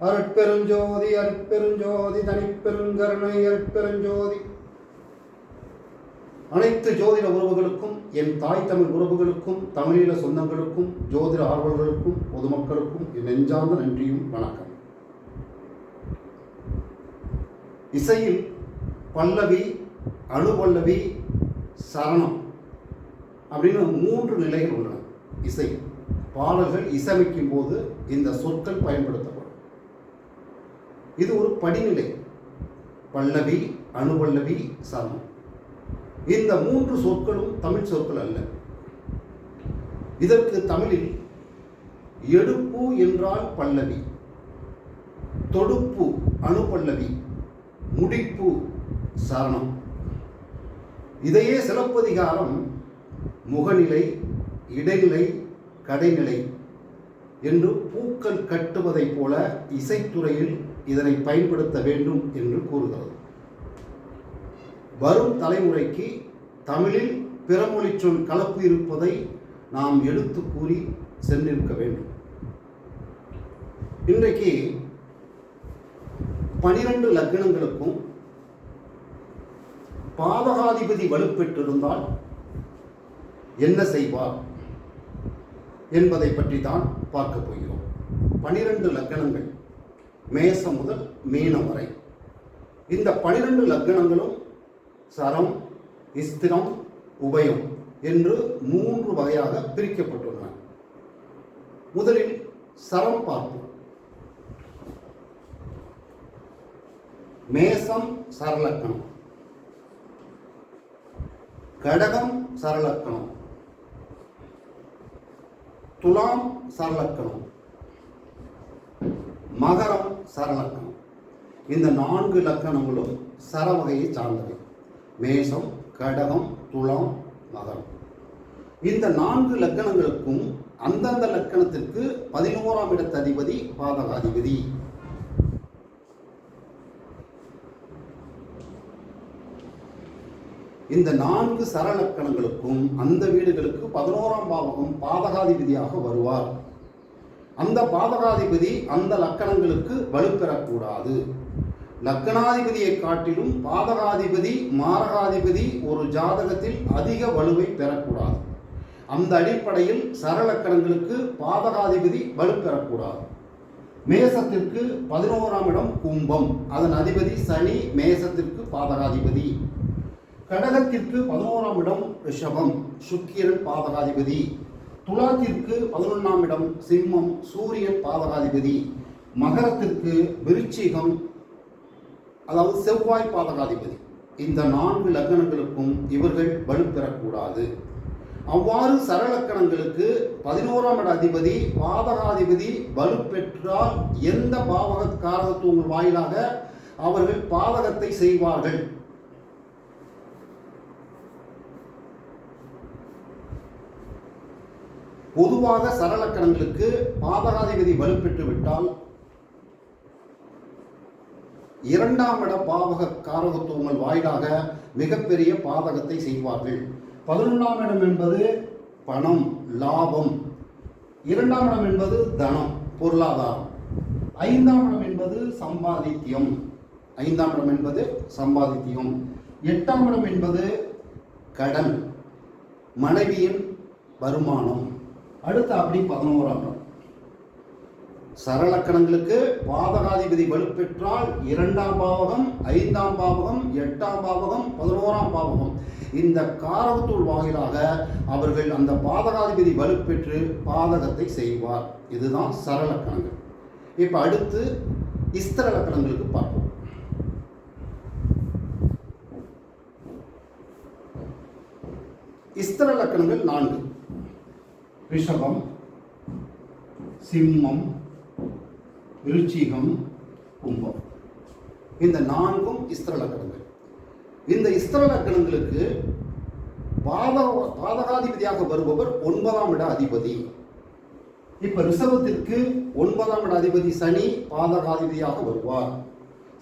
அருட்பெருஞ்சோதி அருட்பெருஞ்சோதி தனிப்பெருங்கருணை அருட்பெருஞ்சோதி. அனைத்து ஜோதிட உறவுகளுக்கும் என் தாய் தமிழ் உறவுகளுக்கும் தமிழீழ சொந்தங்களுக்கும் ஜோதிட ஆர்வலர்களுக்கும் பொதுமக்களுக்கும் என் நெஞ்சார்ந்த நன்றியும் வணக்கம். இசையில் பல்லவி அணுபல்லவி சரணம் அப்படின்னு மூன்று நிலைகள் உள்ளன. இசை. பாடல்கள் இசையமைக்கும் போது இந்த சொற்கள் பயன்படுத்த இது ஒரு படிநிலை. பல்லவி அணுபல்லவி சமம். இந்த மூன்று சொற்களும் தமிழ் சொற்கள் அல்ல. இதற்கு தமிழில் எடுப்பு என்றால் பல்லவி தொடுப்பு அணுபல்லவி முடிப்பு சரணம். இதையே சிலப்பதிகாரம் முகநிலை இடைநிலை கடைநிலை என்று பூக்கள் கட்டுவதைப் போல இசைத்துறையில் இதனை பயன்படுத்த வேண்டும் என்று கூறுகிறது. வரும் தலைமுறைக்கு தமிழில் பிறமொழி சொல் கலப்பு இருப்பதை நாம் எடுத்து கூறி சென்றிருக்க வேண்டும். இன்றைக்கு பனிரெண்டு லக்னங்களுக்கும் பாவகாதிபதி வலுப்பெற்றிருந்தால் என்ன செய்வார் என்பதை பற்றி தான் பார்க்க போகிறோம். பனிரெண்டு லக்கணங்கள். மேசம் முதல் மீனம் வரை. இந்த பனிரெண்டு லக்கணங்களும் சரம் இஸ்திரம் உபயம் என்று மூன்று வகையாக பிரிக்கப்பட்டுள்ளன. முதலில் சரம் பார்ப்போம். மேசம் சரலக்கணம் கடகம் சரலக்கணம் துலாம் சரலக்கணம் மகரம் சரலக்கணம். இந்த நான்கு லக்கணங்களும் சரவகையை சார்ந்தவை. மேஷம் கடகம் துளம் மகரம். இந்த நான்கு லக்கணங்களுக்கும் அந்தந்த லக்கணத்திற்கு பதினோராம் இடத்த அதிபதி பாதகாதிபதி. இந்த நான்கு சரலக்கணங்களுக்கும் அந்த வீடுகளுக்கு பதினோராம் பாவகம் பாதகாதிபதியாக வருவார். அந்த பாதகாதிபதி அந்த லக்கணங்களுக்கு வலுப்பெறக்கூடாது. லக்கணாதிபதியை காட்டிலும் பாதகாதிபதி மாரகாதிபதி ஒரு ஜாதகத்தில் அதிக வலுவை பெறக்கூடாது. அந்த அடிப்படையில் சரலக்கணங்களுக்கு பாதகாதிபதி வலுப்பெறக்கூடாது. மேசத்திற்கு பதினோராம் இடம் கும்பம். அதன் அதிபதி சனி மேசத்திற்கு பாதகாதிபதி. கடகத்திற்கு பதினோராம் இடம் ரிஷபம். சுக்கிரன் பாதகாதிபதி. துலாத்திற்கு பதினொன்றாம் இடம் சிம்மம் சூரியன் பாதகாதிபதி. மகரத்திற்கு விருச்சிகம் அதாவது செவ்வாய் பாதகாதிபதி. இந்த நான்கு லக்கணங்களுக்கும் இவர்கள் வலுப்பெறக்கூடாது அவ்வாறு சரலக்கணங்களுக்கு பதினோராம் இட அதிபதி பாதகாதிபதி வலுப்பெற்றால் எந்த பாவக காரகத்துவங்கள் வாயிலாக அவர்கள் பாதகத்தை செய்வார்கள்? பொதுவாக சரளக்கடன்களுக்கு பாதகாதிபதி வலுப்பெற்று விட்டால் இரண்டாம் இட பாவக காரகத்துவங்கள் வாயிலாக மிகப்பெரிய பாதகத்தை செய்வார்கள். பதினொன்றாம் இடம் என்பது பணம் லாபம். இரண்டாம் இடம் என்பது தனம் பொருளாதாரம். ஐந்தாம் இடம் என்பது சம்பாதித்தியம். ஐந்தாம் இடம் என்பது சம்பாதித்தியம். எட்டாம் இடம் என்பது கடன் மனைவியின் வருமானம். அடுத்து அப்படி பதினோராம் இடம் சரலக்கணங்களுக்கு பாதகாதிபதி வலுப்பெற்றால் இரண்டாம் பாவகம் ஐந்தாம் பாவகம் எட்டாம் பாவகம் பதினோராம் பாவகம். இந்த காரகத்தூள் வாயிலாக அவர்கள் அந்த பாதகாதிபதி வலுப்பெற்று பாதகத்தை செய்வார். இதுதான் சரலக்கணங்கள் இப்போ அடுத்து இஸ்திர லக்கணங்களுக்கு பார்ப்போம். இஸ்திர லக்கணங்கள் நான்கு. ரிஷபம் சிம்மம் விருச்சிகம் கும்பம். இந்த நான்கும் இஸ்திர லக்கணங்கள். இந்த இஸ்திர லக்கணங்களுக்கு பாதகாதிபதியாக வருபவர் ஒன்பதாம் இட அதிபதி. இப்ப ரிஷபத்திற்கு ஒன்பதாம் இட அதிபதி சனி பாதகாதிபதியாக வருவார்.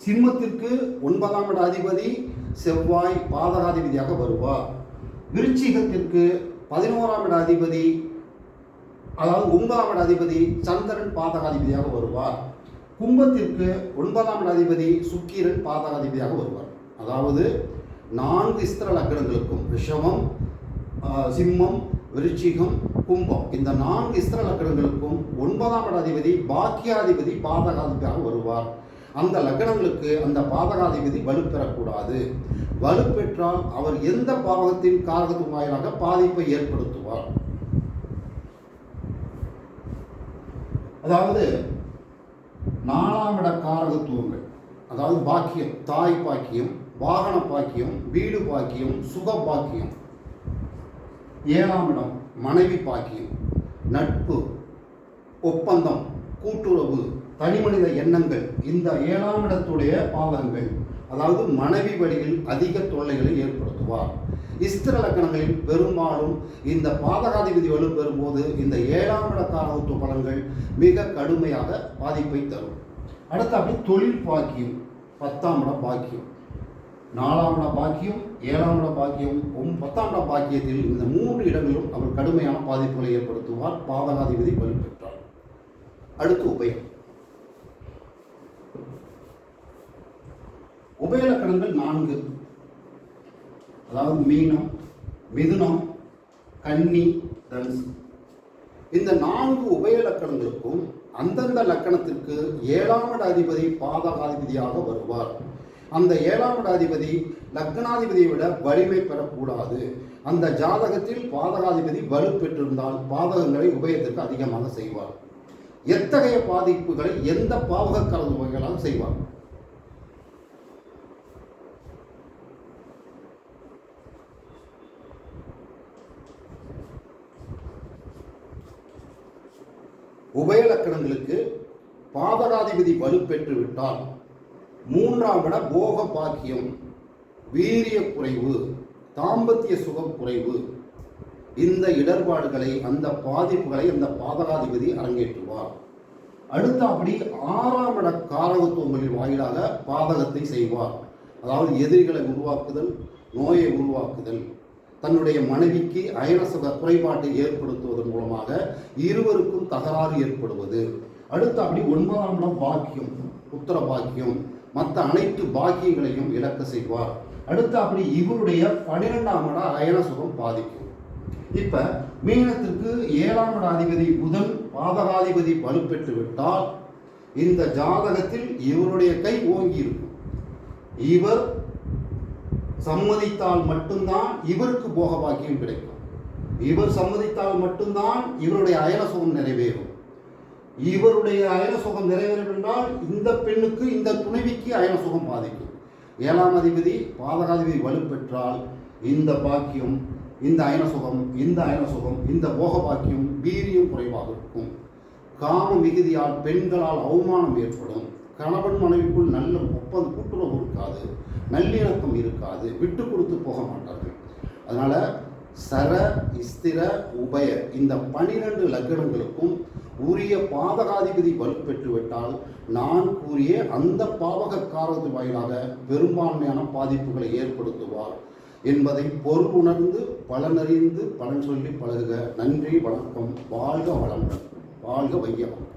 சிம்மத்திற்கு ஒன்பதாம் இட அதிபதி செவ்வாய் பாதகாதிபதியாக வருவார். விருச்சிகத்திற்கு பதினோராம் இட அதிபதி அதாவது ஒன்பதாம் இட அதிபதி சந்திரன் பாதகாதிபதியாக வருவார். கும்பத்திற்கு ஒன்பதாம் இட அதிபதி சுக்கிரன் பாதகாதிபதியாக வருவார். அதாவது நான்கு இஸ்திர லக்கணங்களுக்கும் ரிஷபம் சிம்மம் விருச்சிகம் கும்பம் இந்த நான்கு இஸ்திர லக்கணங்களுக்கும் ஒன்பதாம் இட அதிபதி பாக்கியாதிபதி பாதகாதிபதியாக வருவார். அந்த லக்கணங்களுக்கு அந்த பாதகாதிபதி வலுப்பெறக்கூடாது. வலுப்பெற்றால் அவர் எந்த பாவகத்தின் காரகத்தின் வாயிலாக பாதிப்பை ஏற்படுத்துவார். அதாவது நாலாம் இட காரகத்துவங்கள் அதாவது பாக்கியம் தாய் பாக்கியம் வாகன பாக்கியம் வீடு பாக்கியம் சுக பாக்கியம். ஏழாம் இடம் மனைவி பாக்கியம் நட்பு ஒப்பந்தம் கூட்டுறவு தனிமனித எண்ணங்கள் இந்த ஏழாம் இடத்துடைய பாதங்கள். அதாவது மனைவி வழியில் அதிக தொல்லைகளை ஏற்படுத்துவார். இஸ்திர லக்கணங்களில் பெரும்பாலும் இந்த பாதகாதிபதி வலுப்பெறும் போது இந்த ஏழாம் இட பலன்கள் மிக கடுமையாக பாதிப்பை தரும். அடுத்து அப்படி தொழில் பாக்கியம் பத்தாம் இட பாக்கியம். நாலாம் இட பாக்கியம் ஏழாம் இட பாக்கியம் பத்தாம் இட பாக்கியத்தில் இந்த மூன்று இடங்களிலும் அவர் கடுமையான பாதிப்புகளை ஏற்படுத்துவார் பாதகாதிபதி வலுப்பெற்றார் அடுத்து உபயம். உபயலக்கணங்கள் நான்கு. அதாவது மீனம் மிதுனம் கன்னி தனுசு. இந்த நான்கு உபயலக்கணங்களுக்கும் அந்தந்த லக்கணத்திற்கு ஏழாம் அதிபதி பாதகாதிபதியாக வருவார். அந்த ஏழாம் அதிபதி லக்னாதிபதியை விட வலிமை பெறக்கூடாது. அந்த ஜாதகத்தில் பாதகாதிபதி வலுப்பெற்றிருந்தால் பாதகங்களை உபயத்திற்கு அதிகமாக செய்வார். எத்தகைய பாதிப்புகளை எந்த பாவக கலந்து வகைகளால் செய்வார். உபயலக்கணங்களுக்கு பாதகாதிபதி வலுப்பெற்று விட்டால் மூன்றாம் இட போக பாக்கியம் வீரிய குறைவு தாம்பத்திய சுகம் குறைவு. இந்த இடர்பாடுகளை அந்த பாதிப்புகளை அந்த பாதகாதிபதி அரங்கேற்றுவார். அடுத்தபடி ஆறாம் இட காரகத்துவங்களின் வாயிலாக பாதகத்தை செய்வார். அதாவது எதிரிகளை உருவாக்குதல் நோயை உருவாக்குதல். தன்னுடைய மனைவிக்கு அயனசத குறைபாட்டை ஏற்படுத்துவதன் மூலமாக இருவருக்கும் தகராறு ஏற்படுவது. அடுத்து அப்படி ஒன்பதாம் இடம் பாக்கியம் உத்தர பாக்கியம். மற்ற அனைத்து பாக்கியங்களையும் இழக்க செய்வார். அடுத்து அப்படி இவருடைய பன்னிரெண்டாம் இட அயனசுகம் பாதிக்கும். இப்ப மீனத்திற்கு ஏழாம் இட அதிபதி புதன் பாதகாதிபதி வலுப்பெற்று விட்டால் இந்த ஜாதகத்தில் இவருடைய கை ஓங்கி இருக்கும். இவர் சம்மதித்தால் மட்டும்தான் இவருக்கு போக பாக்கியம் கிடைக்கும். இவர் சம்மதித்தால் மட்டும்தான் இவருடைய அயல சுகம் நிறைவேறும். இவருடைய அயல சுகம் நிறைவேறும் என்றால் இந்த பெண்ணுக்கு இந்த துணைவிக்கு அயல சுகம் பாதிக்கும். ஏழாம் அதிபதி பாதகாதிபதி வலுப்பெற்றால் இந்த பாக்கியம் இந்த அயன சுகம் இந்த அயன சுகம் இந்த போக பாக்கியம் வீரியம் குறைவாக இருக்கும். காம மிகுதியால் பெண்களால் அவமானம் ஏற்படும். கணவன் மனைவிக்குள் நல்ல ஒப்பந்த கூட்டுறவு இருக்காது நல்லிணக்கம் இருக்காது விட்டு கொடுத்து போக மாட்டார்கள். அதனால் சர இஸ்திர உபய இந்த பனிரெண்டு லக்கணங்களுக்கும் உரிய பாதகாதிபதி வலுப்பெற்றுவிட்டால் நான் கூறிய அந்த பாவக காரணத்து வாயிலாக பெரும்பான்மையான பாதிப்புகளை ஏற்படுத்துவார் என்பதை பொருள் உணர்ந்து பலனறிந்து பலன் சொல்லி பழகுக. நன்றி வணக்கம். வாழ்க வளமுடன். வாழ்க வையம்